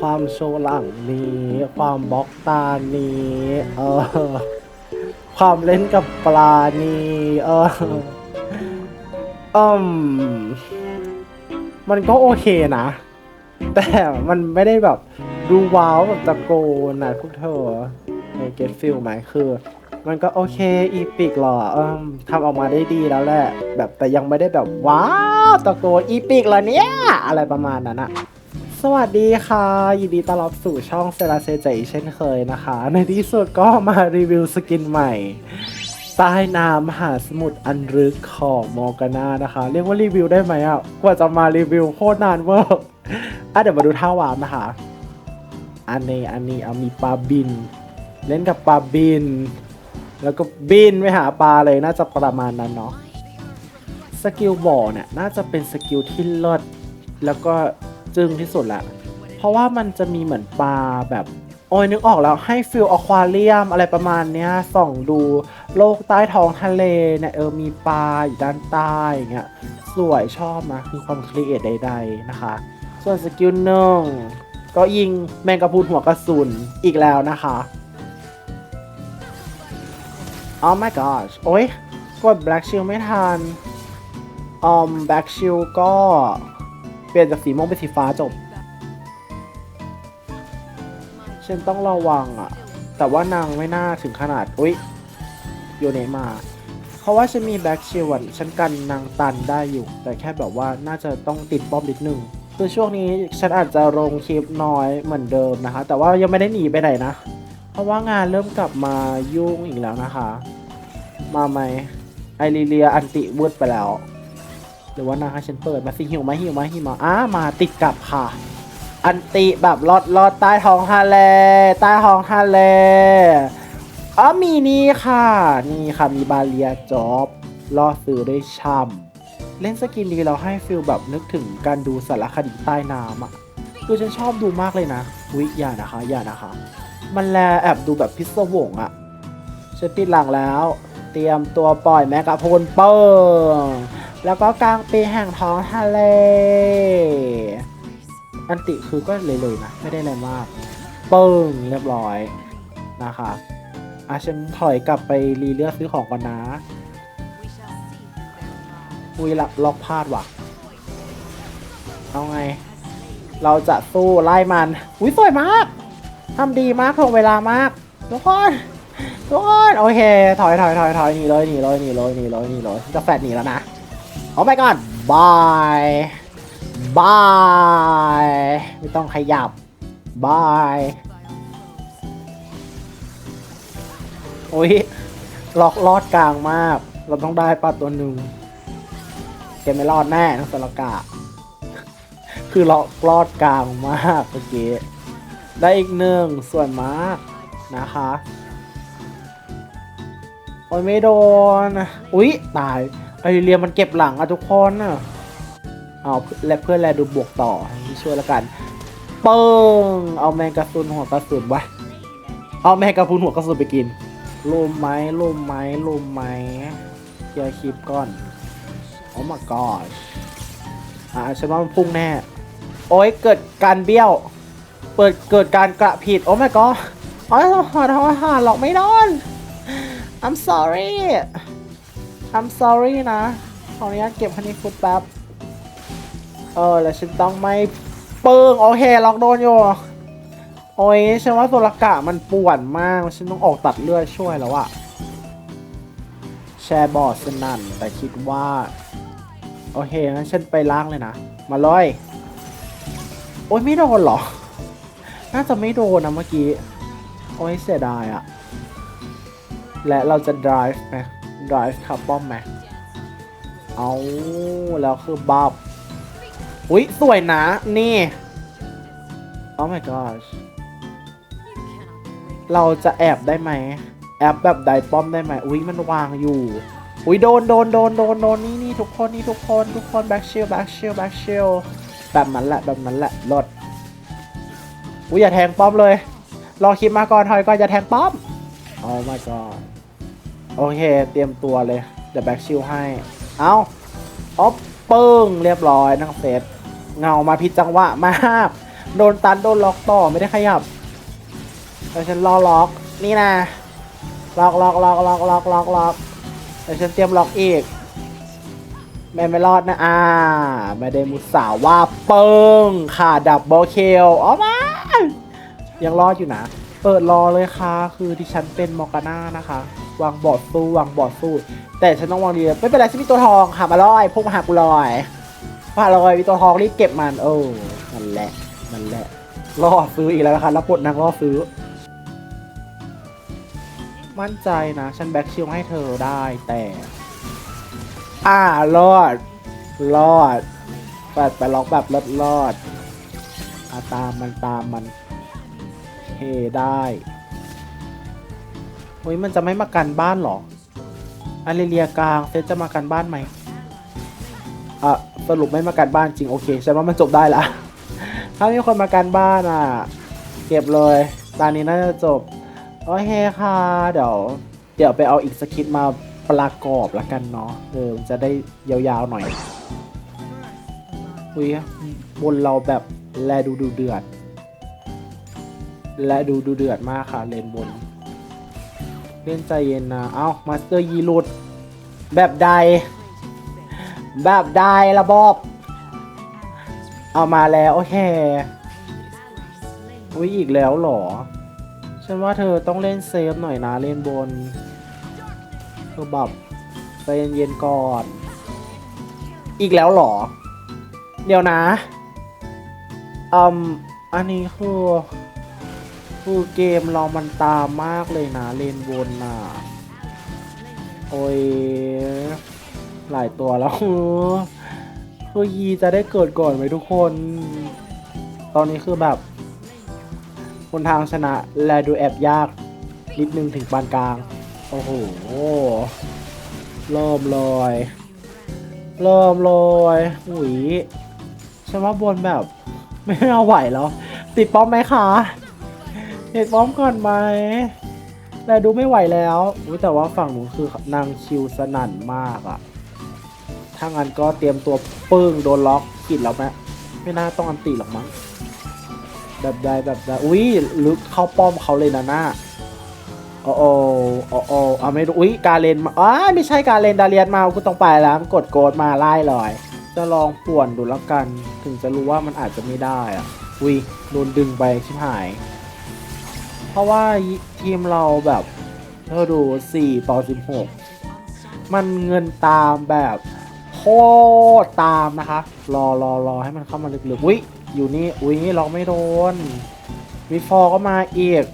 ความโชว์หลังนี้ ความบล็อกตานี้เออความเล่นกับปลานี้เอออืมมันก็โอเคนะ แต่มันไม่ได้แบบดูว้าวแบบตะโกนนะพวกเธอในเก็ตฟิลไหมคือ มันก็โอเคอีพิกหรอเอทำออกมาได้ดีแล้วแหละ แบบแต่ยังไม่ได้แบบว้าวตะโกนอีพิกเหรอเนี่ย อะไรประมาณนั้นอะ สวัสดีค่ะ ยินดีต้อนรับสู่ช่องเซราเซใจเช่นเคยนะคะ ในที่สุดก็มารีวิวสกินใหม่ ใต้น้ำมหาสมุทรอันลึกของมอกาน่านะคะ เรียกว่ารีวิวได้ไหมอะ กว่าจะมารีวิวโคตรนานเวอร์อะเดี๋ยวมาดูท่าวามนะคะ อันนี้อันนี้เอามีปลาบิน เล่นกับปลาบิน แล้วก็บินไปหาปลาเลยน่าจะประมาณนั้นเนาะสกิลบ่อเนี่ยน่าจะเป็นสกิลที่เลิศแล้วก็ จึ้งที่สุดแหละ เพราะว่ามันจะมีเหมือนปลาแบบโอ้ยนึกออกแล้วให้ฟิลอควาเรียมอะไรประมาณเนี้ยส่องดูโลกใต้ท้องทะเลเนี่ยเออมีปลาอยู่ด้านใต้อย่างเงี้ยสวยชอบนะคือความครีเอทใด ๆนะคะ ส่วนสกิลหนึ่งก็ยิงแมงกะพรุนหัวกระสุนอีกแล้วนะคะ Oh my gosh โอ้ยกด Black Shield ไม่ทันอืม Black Shield ก็ เปลี่ยนจากสีม่วงเป็นสีฟ้าจบ ฉันต้องระวังอะแต่ว่านางไม่น่าถึงขนาด อุ๊ย โยเนมา เพราะว่าฉันมีแบ็กชิวฉันกันนางตันได้อยู่ แต่แค่แบบว่าน่าจะต้องติดป้อมนิดนึงคือช่วงนี้ฉันอาจจะลงคลิปน้อยเหมือนเดิมนะคะ แต่ว่ายังไม่ได้หนีไปไหนนะ เพราะว่างานเริ่มกลับมายุ่งอีกแล้วนะคะ มาไหมไอริเลียอันติวืดไปแล้ว หรือว่านางให้ฉันเปิดมาสิหิวไหมหิวไหมหิวมาอ้ามาติดกลับค่ะ อันติแบบลอดลอดใต้ท้องทะเลใต้ท้องทะเลอ๋อมีนี่ค่ะ นี่ค่ะมีบาเลียจอบล่อซื้อได้ช่ำเล่นสกินดีเราให้ฟิลแบบนึกถึงการดูสารคดีใต้น้ำอะคือฉันชอบดูมากเลยนะวิอย่านะคะอย่านะคะ มันแลแอบดูแบบพิศวงอะฉันปิดหลังแล้ว เตรียมตัวปล่อยแมกกาโพนเปิง แล้วก็กลางปีแห่งท้องทะเล อันติคือก็เลยๆนะ ไม่ได้อะไรมาก เปิ้งเรียบร้อยนะคะอาฉันถอยกลับไปรีเลือกซื้อของก่อนนะอุ้ยละล็อกพลาดว่ะ เอาไง เราจะสู้ไล่มัน อุ้ยสวยมากทำดีมากถงเวลามากทุกคนทุกคนโอเค ถอยถอยถอยถอยหนีเลยหนีเลยหนีเลยหนีเลยหนีเลยจะแฟดหนีแล้วนะ อ้ my god บายบายไม่ต้องขยับบายโอ้ยล็อกลอดกลางมาก เราต้องได้ปลาตัวหนึ่งแกไม่รอดแน่ทั้งสากะ คือล็อกลอดกลางมากเมื่อกี้ได้อีกหนึ่งส่วนมากนะคะโอ้ยไม่โดน อุ๊ย ตาย ไอเรียมันเก็บหลังอะทุกคนอะเอาและเพื่อนแลดูบวกต่อให้ช่วยล้วกัน เปิงเอาแมงกระพุนหัวกระสุนไว้เอาแมงกระพุนหัวกระสุนไปกินลมไหมลมไหมลมไหมเคลียร์คลิปก่อนโอ้ my god อ่าฉันว่ามันพุ่งแน่ โอ้ยเกิดการเบี้ยว เปิดเกิดการกระผิด โอ้ my god โอ้หอดหอดหอดหลอกไม่โดน I'm sorry I'm sorry นะ ขออนุญาตเก็บฮันนี่ฟุตแป๊บ เออ แล้วฉันต้องไม่เปิงโอเค ล็อกโดนอยู่ โอ้ยฉันว่าโซลกะมันป่วนมาก ฉันต้องออกตัดเลือดช่วยแล้วอะแชร์บอร์ดสนั่น แต่คิดว่า โอเคงั้นฉันไปล้างเลยนะ มาเลย โอ้ยไม่โดนเหรอ น่าจะไม่โดนนะเมื่อกี้ โอ้ยเสียดายอะและเราจะ drive ไหม drive ขับป้อมไหมเอาแล้วคือบับอุ๊ยสวยนะ นี่ oh my gosh เราจะแอบได้ไหม แอบแบบไดป้อมได้ไหมอุ๊ยมันวางอยู่ อุ๊ยโดนโดนโดนโดนโดนนี่นี่ทุกคนนี่ทุกคนทุกคน back shield back shield back shield แบบนั้นแหละแบบนั้นแหละลดอุ๊ยอย่าแทงป้อมเลย รอคลิปมาก่อนถอยก่อนอย่าแทงป้อม oh my god โอเค เตรียมตัวเลยเดี๋ยวแบ็กชิลให้ เอาอ๊อปปึ้งเรียบร้อยนั่งเซตเงามาผิดจังหวะมากโดนตันโดนล็อกต่อไม่ได้ขยับแต่ฉันรอล็อกนี่นะล็อกล็อกล็อกล็อกล็อกล็อกล็อกแต่ฉันเตรียมล็อกอีกแม่ไม่รอดนะอ่าไม่ได้มุสาว่าเปิงค่ะดับบอลเคลออกมายังรอดอยู่นะ เปิดรอเลยค่ะ คือที่ฉันเป็นมอร์กาน่านะคะ วางบอดสู้วางบอดสู้ แต่ฉันต้องวางดีไม่เป็นไรฉันมีตัวทองหามาลอยพวกมาหากูลอยมาลอยมีตัวทองรีบเก็บมันโอ้นั่นแหละนั่นแหละล่อซื้ออีกแล้วนะคะแล้วปดนางล่อซื้อ มั่นใจนะ ฉันแบ็กชิลให้เธอได้แต่ อ่ารอด รอดแปดไปล็อกแบบรอดรอดอาตามมันตามมันเฮได้ เฮ้ยมันจะไม่มากันบ้านหรออาเรเลียกลางเซตจะมากันบ้านไหมอะสรุปไม่มากันบ้านจริงโอเคฉันว่ามันจบได้ละ ถ้ามีคนมากันบ้านอะ เก็บเลย ตอนนี้น่าจะจบ โอเคค่ะ เดี๋ยว เดี๋ยวไปเอาอีกสคริปต์มาประกอบละกันเนาะ เออมันจะได้ยาวๆหน่อย อุ้ยบนเราแบบแลดูดูเดือด และดูดูเดือดมากค่ะเลนบน เล่นใจเย็นนะเอามาสเตอร์ยีหลุดแบบใด แบบใดระบบเอามาแล้วโอเคอุ้ยอีกแล้วหรอ ฉันว่าเธอต้องเล่นเซฟหน่อยนะเล่นบนเธอแบบใจเย็นๆก่อน อีกแล้วหรอ เดี๋ยวนะอืมอันนี้คือ คือเกมเรามันตามมากเลยนะเลนบนน่ะ โอ้ย หลายตัวแล้ว คือยีจะได้เกิดก่อนไหมทุกคน ตอนนี้คือแบบ คนทางชนะแลดูแอบยาก นิดนึงถึงปานกลาง โอ้โหเริ่มเลยเริ่มเลยหุยฉันว่าบนแบบ ไม่เอาไหวแล้ว ติดป้อมไหมคะ ติดป้อมก่อนไหมแต่ดูไม่ไหวแล้วอุ๊ยแต่ว่าฝั่งหนูคือนางชิวสนั่นมากอะถ้างั้นก็เตรียมตัวปึ้งโดนล็อกกิดแล้วไหมไม่น่าต้องอันตีหรอกมั้งแบบใดแบบใดอุ้ยลึกเข้าป้อมเขาเลยนะหน้าโอ้โอ้โอ้โอ้เอาไม่รู้อุ้ยกาเลนมาอ้าไม่ใช่กาเลนดาเลียนมากูต้องไปแล้วกดโกดมาไล่เลยจะลองป่วนดูแล้วกัน ถึงจะรู้ว่ามันอาจจะไม่ได้อะอุ้ยโดนดึงไปชิบหาย ราะว่าทีมเราแบบเธอดู 4 ต่อ 16 มันเงินตามแบบโคตรตามนะคะ รอรอรอให้มันเข้ามาลึกๆอุ้ยอยู่นี่อุ้ยล็อกไม่โดนมีฟอร์ก็มาอีก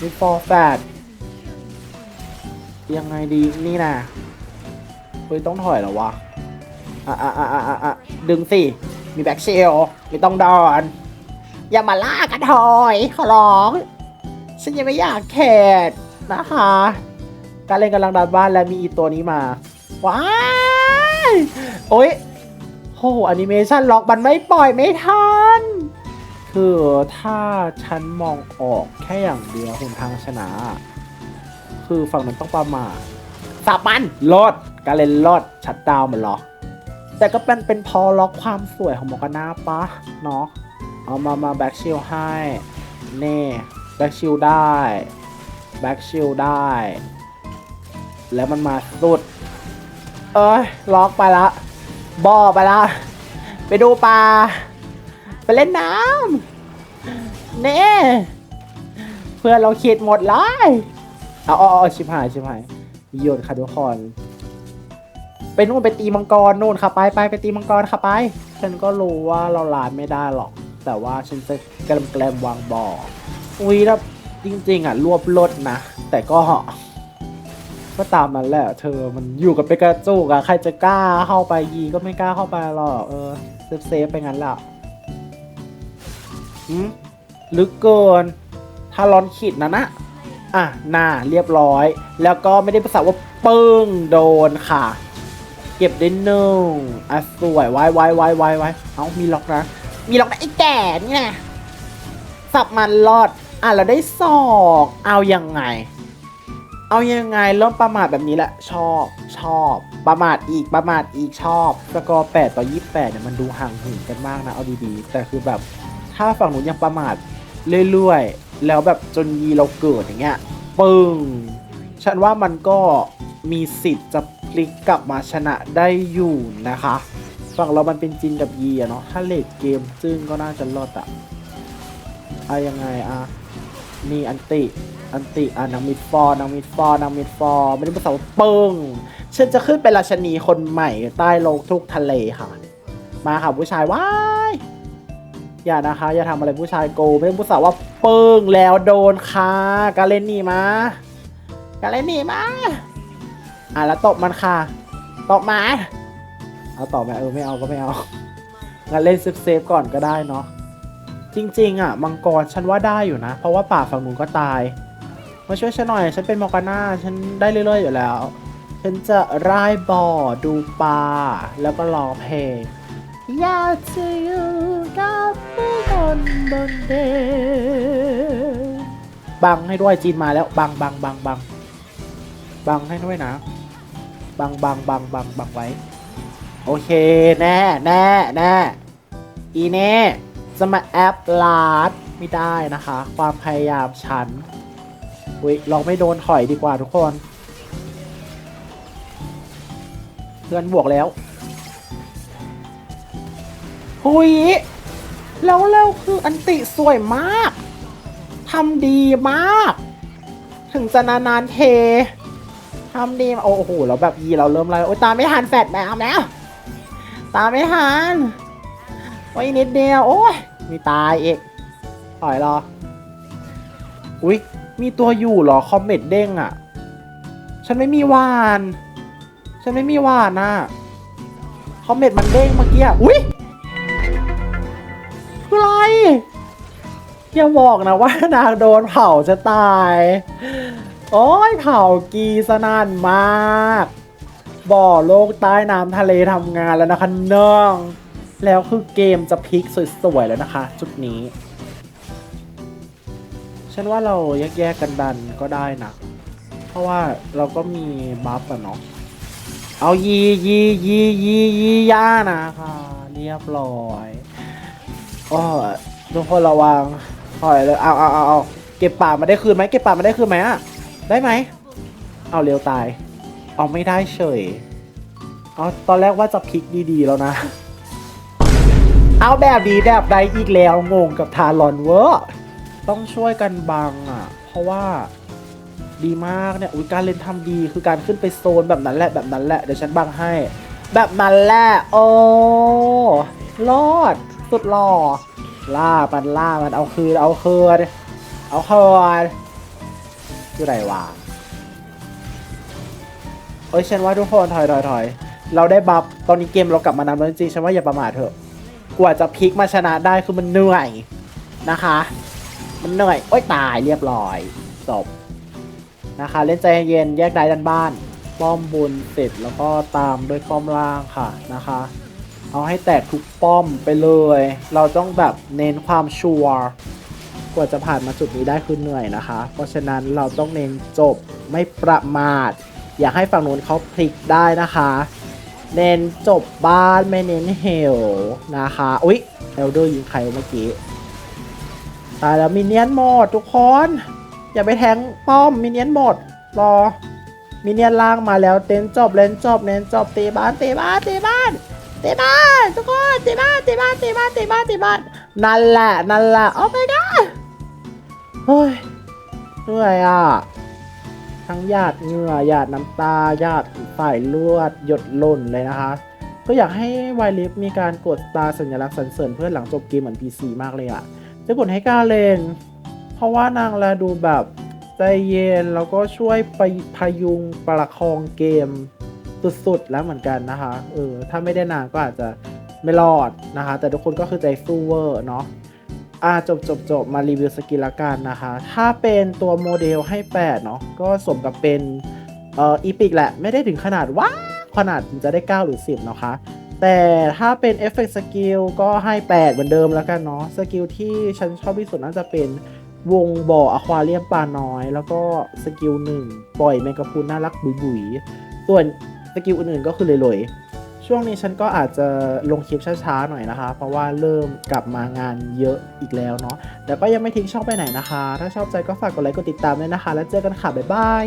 มีฟอร์แฟดยังไงดีนี่นะเฮ้ยต้องถอยหรอวะอะอะอะอะอะอะดึงสิ มีแบ็กเชลไม่ต้องดอน อย่ามาล่ากันถอย ขอร้อง ฉันยังไม่อยากแขดนะคะ การเล่นกำลังดันบ้านและมีอีตัวนี้มา ว้ายโอ๊ยโหแอนิเมชันล็อกมันไม่ปล่อยไม่ทัน คือถ้าฉันมองออกแค่อย่างเดียวหนทางชนะ คือฝั่งนั้นต้องประมาทสับมันลดการเล่นลดชัดดาวมันเหรอแต่ก็เป็นเป็นพอล็อกความสวยของมอกาน่าปะเนาะเอามามาแบ็กชิลให้ เน่ แบ็กชิลได้แบ็กชิลได้ แล้วมันมาสุด เอ้ย ล็อกไปละบอไปละ ไปดูปลา ไปเล่นน้ำเน่เพื่อนเราขีดหมดเลยเอาเอาเอชิบหายชิบหายโยนค่ะทุกคนไปนู่นไปตีมังกรนู่นค่ะไปไปไปตีมังกรค่ะไป ฉันก็รู้ว่าเราลานไม่ได้หรอก แต่ว่าฉันจะแกลมแกลมวางบ่อ อุ้ยแล้วจริง ๆ อะ รวบรถนะ แต่ก็ ก็ตามนั้นแหละ เธอมันอยู่กับเปกาจูกอะใครจะกล้าเข้าไปยีก็ไม่กล้าเข้าไปหรอก เออ เซฟเซฟไปงั้นแหละหืมลึกเกิน ถ้าร้อนขีดนะนะ อะหน้าเรียบร้อย แล้วก็ไม่ได้ภาษาว่าปึ้งโดนค่ะ เก็บได้หนึ่งอะสวยไว้ไว้ไว้ไว้ไว้เอ้ามีล็อกนะ มีล็อกนะไอ้แก่นี่ไงสับมันรอด อะเราได้ศอกเอายังไง เอายังไงเริ่มประมาทแบบนี้แหละ ชอบชอบ ประมาทอีกประมาทอีกชอบสกอร์8ต่อ28เนี่ยมันดูห่างเหินกันมากนะเอาดีๆ แต่คือแบบถ้าฝั่งนู้นยังประมาทเรื่อยๆ แล้วแบบจนยีเราเกิดอย่างเงี้ยปึ้งฉันว่ามันก็มีสิทธิ์จะพลิกกลับมาชนะได้อยู่นะคะ ฝั่งเรามันเป็นจินกับยีอะเนาะถ้าเลดเกมซึ่งก็น่าจะรอดอะอะยังไงอะ นี่อันติ อันติอะนางมิดฟอร์นางมิดฟอร์นางมิดฟอร์ไม่ได้ภาษาปึ้งฉันจะขึ้นเป็นราชนีคนใหม่ใต้โลกทุกทะเลค่ะ มาค่ะผู้ชายว้ายอย่านะคะ อย่าทำอะไรผู้ชายโกไม่ได้ผู้สาวว่าเปึ้งแล้วโดนค่ะกาเลนหนี่มากาเลนหนี่มาอะแล้วตบมันค่ะตบมาเอาตอไหมเออไม่เอาก็ไม่เอางั้นเล่นเซฟเซฟๆก่อนก็ได้เนาะ จริงๆอะมังกรฉันว่าได้อยู่นะ เพราะว่าป่าฝั่งนู้นก็ตาย มาช่วยฉันหน่อย ฉันเป็นมอร์กาน่าฉันได้เรื่อยๆอยู่แล้ว ฉันจะร่ายบ่อดูปลาแล้วก็ร้องเพลงอยากจะอยู่กับผู้คนบนเดบังให้ด้วยจีนมาแล้วบังบังบังบังบังให้ด้วยนะบังบังบังบังบังไว้ โอเค แน่แน่แน่อีเน่ จะมาแอปลาดไม่ได้นะคะ ความพยายามฉันอุ้ยลองไม่โดนถอยดีกว่าทุกคน เพื่อนบวกแล้วหุยแล้วเราคืออันติสวยมากทำดีมาก ถึงจะนานๆเททำดีโอ้โหแล้วแบบยีเราเริ่มอะไรโอ้ยตามไม่ทันแฟดแมวแล้ว ตามไม่ทัน โอ้ยนิดเดียว โอ้ยมีตายเอกถอยรอ อุ้ยมีตัวอยู่เหรอ คอมเมตเด้งอะ ฉันไม่มีวาน ฉันไม่มีวานนะคอมเมตมันเด้งเมื่อกี้อุ้ยคืออะไรอย่าบอกนะว่านางโดนเผาจะตาย โอ้ยเผากีสนานมาก บ่อโลกใต้น้ำทะเลทำงานแล้วนะคะน้อง แล้วคือเกมจะพลิกสวยๆแล้วนะคะ จุดนี้ ฉันว่าเราแยกๆกันดันก็ได้นะ เพราะว่าเราก็มีบัฟอะเนาะเอายียียียียีย่านะคะเรียบร้อยก็ทุกคนระวังถอยเลยเอาเอาเอาเอาเก็บป่ามาได้คืนไหมเก็บป่ามาได้คืนไหมอะได้ไหมเอาเร็วตาย เอาไม่ได้เฉยเอาตอนแรกว่าจะพลิกดีๆแล้วนะ เอาแบบดีแบบใดอีกแล้วงงกับทารอนเวอร์ต้องช่วยกันบังอะ เพราะว่าดีมากเนี่ยอุ้ยการเล่นทำดีคือการขึ้นไปโซนแบบนั้นแหละแบบนั้นแหละเดี๋ยวฉันบังให้ แบบนั้นแหละโอ้รอดสุดหล่อล่ามันล่ามันเอาคืนเอาคืนเอาคืนอยู่ไหนวะเอ้ยฉันว่าทุกคนถอยถอยถอยเราได้บัฟตอนนี้เกมเรากลับมานำแล้วจริงๆฉันว่าอย่าประมาทเถอะ กว่าจะพลิกมาชนะได้คือมันเหนื่อยนะคะ มันเหนื่อยโอ้ยตายเรียบร้อยจบนะคะ เล่นใจเย็นแยกได้ด้านบ้าน ป้อมบนเสร็จแล้วก็ตามด้วยป้อมล่างค่ะนะคะ เอาให้แตกทุกป้อมไปเลย เราต้องแบบเน้นความชัวร์กว่าจะผ่านมาจุดนี้ได้คือเหนื่อยนะคะ เพราะฉะนั้นเราต้องเน้นจบไม่ประมาท อยากให้ฝั่งนู้นเขาพลิกได้นะคะ เน้นจบบ้านไม่เน้นเฮลนะคะ อุ๊ยเอลเดอร์ยิงใครเมื่อกี้ ตายแล้วมินเนี่ยนหมดทุกคน อย่าไปแทงป้อมมินเนี่ยนหมด รอ มินเนี่ยนล่างมาแล้วเต้นจบเล่นจบเน้นจบตีบ้านตีบ้านตีบ้านตีบ้านทุกคนตีบ้านตีบ้านตีบ้านตีบ้านตีบ้านนั่นแหละนั่นแหละโอ้ my god เฮ้ยเหนื่อยอะ ทั้งหยาดเหงื่อหยาดน้ำตาหยาดสายเลือด หยดหล่นเลยนะคะ ก็อยากให้ไวลิฟมีการกดตาสัญลักษณ์สรรเสริญเพื่อนหลังจบเกมเหมือน PC มากเลยอะจะกดให้กาเลน เพราะว่านางแลดูแบบใจเย็นแล้วก็ช่วยไปพยุงประคองเกมสุดๆแล้วเหมือนกันนะคะ เออ ถ้าไม่ได้นางก็อาจจะไม่รอดนะคะ แต่ทุกคนก็คือใจสู้เวอร์เนาะ อ่าจบจบจบมารีวิวสกินละกันนะคะ ถ้าเป็นตัวโมเดลให้ 8 เนาะก็สมกับเป็นเอ่ออีพิกแหละ ไม่ได้ถึงขนาดว้าขนาดจะได้ 9 หรือ 10 นะคะ แต่ถ้าเป็นเอฟเฟกต์สกิลก็ให้ 8 เหมือนเดิมแล้วกันเนาะสกิลที่ฉันชอบที่สุดน่าจะเป็นวงบ่ออควาเรียมปลาน้อย แล้วก็สกิลหนึ่งปล่อยแมงกะพรุนน่ารักบุ๋ยๆส่วนสกิลอื่นๆก็คือเลยๆ ช่วงนี้ฉันก็อาจจะลงคลิปช้าๆหน่อยนะคะ เพราะว่าเริ่มกลับมางานเยอะอีกแล้วเนาะแต่ก็ยังไม่ทิ้งช่องไปไหนนะคะ ถ้าชอบใจก็ฝากกดไลค์กดติดตามด้วยนะคะ แล้วเจอกันค่ะบ๊ายบาย